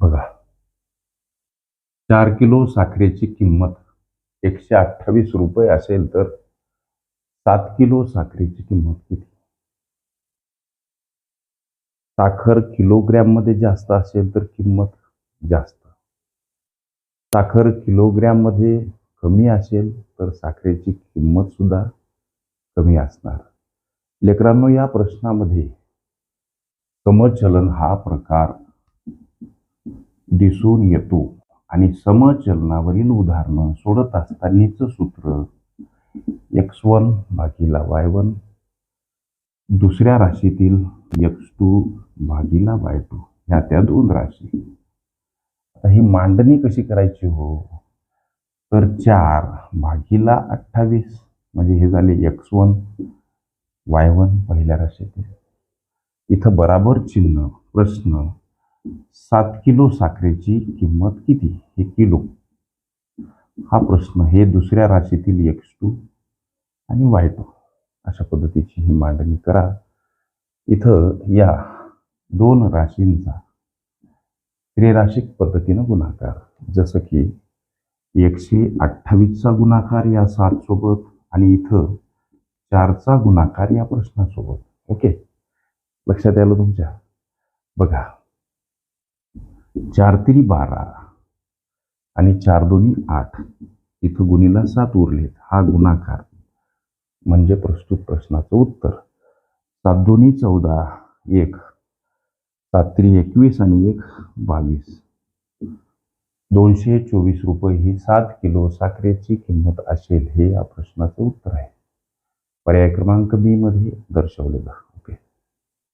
बघा. चार किलो साखरेची किंमत एकशे अठ्ठावीस रुपये असेल तर सात किलो साखरेची किंमत किती? साखर किलोग्रॅममध्ये जास्त असेल तर किंमत जास्त. साखर किलोग्रॅममध्ये कमी असेल तर साखरेची किंमत सुद्धा कमी असणार. लेकरांनो या प्रश्नामध्ये समचलन हा प्रकार दिसून येतो आणि समचलनावरील उदाहरणं सोडत असतानाचं सूत्र. एक्स वन भागीला वाय वन. दुसऱ्या राशीतील एक्स टू भागीला वाय टू. ह्या त्या दोन राशी. आता ही मांडणी कशी करायची हो? तर चार भागीला अठ्ठावीस म्हणजे हे झाले एक्स वन वाय वन पहिल्या राशीतील. इथं बराबर चिन्ह प्रश्न सात किलो साखरेची किंमत किती? हे किलो. हा प्रश्न हे दुसऱ्या राशीतील एक्स टू आणि वाय टू अशा पद्धतीची ही मांडणी करा. इथं या दोन राशींचा त्रिराशिक पद्धतीनं गुणाकार. जसं की एकशे अठ्ठावीसचा गुणाकार या सात सोबत आणि इथं चारचा गुणाकार या प्रश्नासोबत. ओके? लक्षात आलं तुमच्या? बघा चार तिरी बारा आणि चार दोन्ही आठ. इथं गुणीला सात उरलेत. हा गुणाकार म्हणजे प्रस्तुत प्रश्नाचं उत्तर. सात दोन्ही चौदा एक. सात त्री एकवीस आणि एक बावीस. दोनशे चोवीस रुपये ही सात किलो साखरेची किंमत असेल हे या प्रश्नाचं उत्तर आहे. पर्याय क्रमांक बी मध्ये दर्शवलेलं